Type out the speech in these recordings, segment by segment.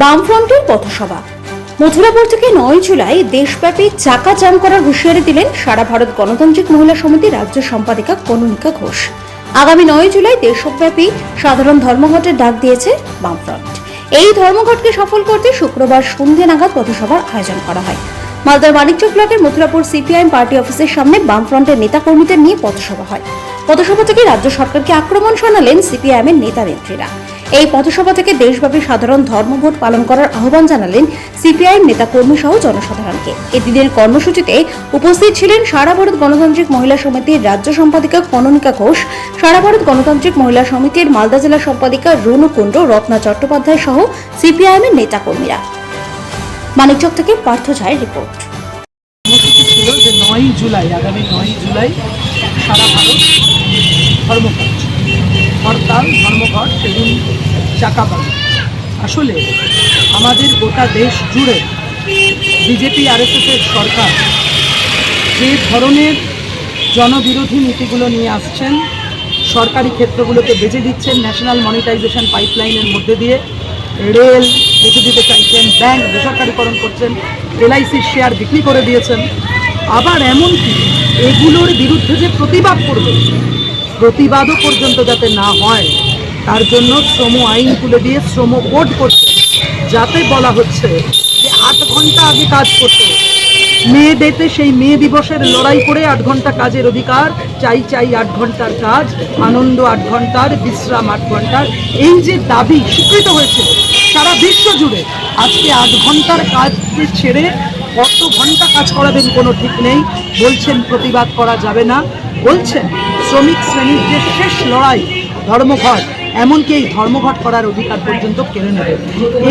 বামফ্রন্টের পথসভা। মথুরাপুর থেকে নয় জুলাই দেশব্যাপী চাকা জাম করার হুঁশিয়ারি দিলেন সারা ভারত গণতান্ত্রিক মহিলা সমিতির রাজ্য সম্পাদিকা কনুনিকা ঘোষ। আগামী নয় জুলাই দেশব্যাপী সাধারণ ধর্মঘটের ডাক দিয়েছে বামফ্রন্ট। এই ধর্মঘটকে সফল করতে শুক্রবার সন্ধে নাগাদ পথসভার আয়োজন করা হয়। মালদার মানিকচক ব্লকের মথুরাপুর সিপিআইএম পার্টি অফিসের সামনে বামফ্রন্টের নেতাকর্মীদের নিয়ে পথসভা হয়। পথসভা থেকে রাজ্য সরকারকে আক্রমণ শোনালেন সিপিআইএম এর নেতা নেত্রীরা এই পথসভা থেকে দেশব্যাপী সাধারণ ধর্মভোট পালন করার আহ্বান জানালেন সিপিআইএম নেতা কর্মী সহ জনসাধারণকে। এদিনের কর্মসূচিতে উপস্থিত ছিলেন সারা ভারত গণতান্ত্রিক মহিলা সমিতির রাজ্য সম্পাদিকা কননিকা ঘোষ, সারা ভারত গণতান্ত্রিক মহিলা সমিতির মালদা জেলা সম্পাদিকা রুনু কুণ্ডু, রত্না চট্টোপাধ্যায় সহ সিপিআইএম এর নেতা কর্মীরা মানিকচক থেকে পার্থ ঝায়ের রিপোর্ট। জুলাই, আগামী জুলাই সারা ভারত ধর্মঘট। হরতাল, ধর্মঘট চাকাবাজ আসলে আমাদের গোটা দেশ জুড়ে বিজেপি, আরএসএসের সরকার যে ধরনের জনবিরোধী নীতিগুলো নিয়ে আসছেন, সরকারি ক্ষেত্রগুলোকে বেঁচে দিচ্ছেন ন্যাশনাল মনিটাইজেশন পাইপলাইনের মধ্যে দিয়ে রেল বেঁচে দিতে চাইছেন ব্যাংক বেসরকারীকরণ করছেন এলআইসির শেয়ার বিক্রি করে দিয়েছেন। আবার এমনকি এগুলোর বিরুদ্ধে যে প্রতিবাদ করবে, প্রতিবাদও পর্যন্ত যাতে না হয় তার জন্য শ্রম আইন তুলে দিয়ে শ্রম কোড করছে। যাতে বলা হচ্ছে যে আট ঘণ্টা আগে কাজ করতে মে ডেতে সেই মে দিবসের লড়াই করে আট ঘণ্টা কাজের অধিকার, চাই চাই আট ঘণ্টার কাজ, আনন্দ আট ঘণ্টার, বিশ্রাম আট ঘণ্টার। এই যে দাবি স্বীকৃত হয়েছিল সারা বিশ্ব জুড়ে, আজকে আট ঘণ্টার কাজকে ছেড়ে কত ঘণ্টা কাজ করাবেন কোনো ঠিক নেই। বলছেন, প্রতিবাদ করা যাবে না। বলছেন, শ্রমিক শ্রেণির যে শেষ লড়াই, ধর্মঘট এমনকি এই ধর্মঘট করার অধিকার পর্যন্ত কেড়ে নেবে।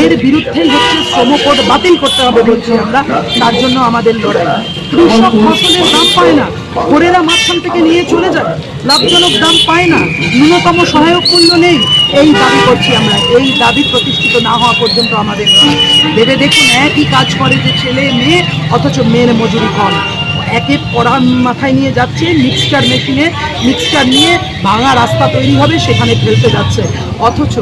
এর বিরুদ্ধেই হচ্ছে শ্রমকোড বাতিল করতে হবে বলছি আমরা, তার জন্য আমাদের লড়াই। কৃষক ফসলের দাম পায় না ঘোরেরা মাঝখান থেকে নিয়ে চলে যায়, লাভজনক দাম পায় না, ন্যূনতম সহায়ক মূল্য নেই। এই দাবি করছি আমরা, এই দাবি প্রতিষ্ঠিত না হওয়া পর্যন্ত আমাদের ভেবে দেখুন, একই কাজ করে যে ছেলে মেয়ে, অথচ মেয়ের মজুরি কম। একে পড়া মাথায় নিয়ে যাচ্ছে মিক্সচার মেশিনে মিক্সচার নিয়ে ভাঙা রাস্তা তৈরি হবে, সেখানে ফেলতে যাচ্ছে। অথচ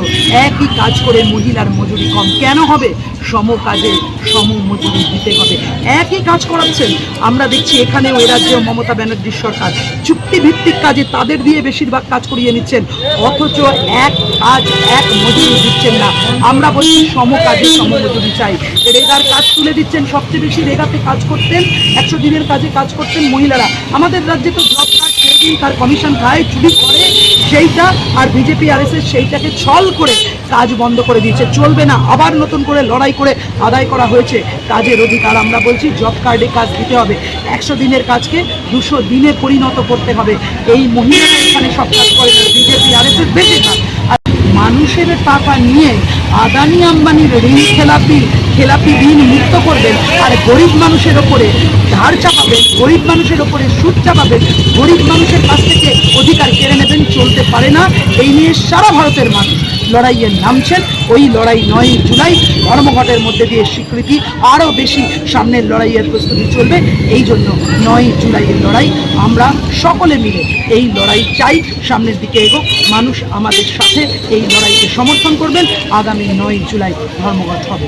একই কাজ করে মহিলার মজুরি কম। কেন হবে? সম কাজে সম মজুরি দিতে হবে। একই কাজ করাচ্ছেন। আমরা দেখছি এখানেও এ রাজ্যেও মমতা ব্যানার্জির সরকার। চুক্তিভিত্তিক কাজে তাদের দিয়ে বেশিরভাগ কাজ করিয়ে নিচ্ছেন। অথচ এক কাজ, এক মজুরি দিচ্ছেন না। আমরা বলছি সম কাজে সম মজুরি চাই। রেগার কাজ তুলে দিচ্ছেন। সবচেয়ে বেশি রেগাতে কাজ করতেন, একশো দিনের কাজে কাজ করতেন মহিলারা। আমাদের রাজ্যে তো জব তার কমিশন খায় চুরি করে। সেইটা আর বিজেপি আর এস সেইটাকে ছল করে কাজ বন্ধ করে দিয়েছে। চলবে না। আবার নতুন করে লড়াই করে আদায় করা হয়েছে। কাজের অধিকার আমরা বলছি, জব কার্ডে কাজ দিতে হবে। একশো দিনের কাজকে দুশো দিনে পরিণত করতে হবে। এই মহিলারা এখানে সব কাজ করে না। বিজেপি বেশি কাজ মানুষের টাকা নিয়ে আদানি আম্বানির ঋণ খেলাপি খেলাপি ঋণ মুক্ত করবেন। আর গরিব মানুষের ওপরে ধার চাপাবেন, গরিব মানুষের ওপরে সুদ চাপাবেন, গরিব মানুষের কাছ থেকে অধিকার কেড়ে নেবেন, চলতে পারে না। এই নিয়ে সারা ভারতের মানুষ লড়াইয়ে নামছেন। ওই লড়াই নয় জুলাই ধর্মঘটের মধ্যে দিয়ে স্বীকৃতি আরও বেশি সামনের লড়াইয়ের প্রস্তুতি চলবে। এই জন্য নয় জুলাইয়ের লড়াই, আমরা সকলে মিলে এই লড়াই চাই। সামনের দিকে এগো মানুষ আমাদের সাথে এই লড়াইকে সমর্থন করবেন। আগামী নয় জুলাই ধর্মঘট হবে।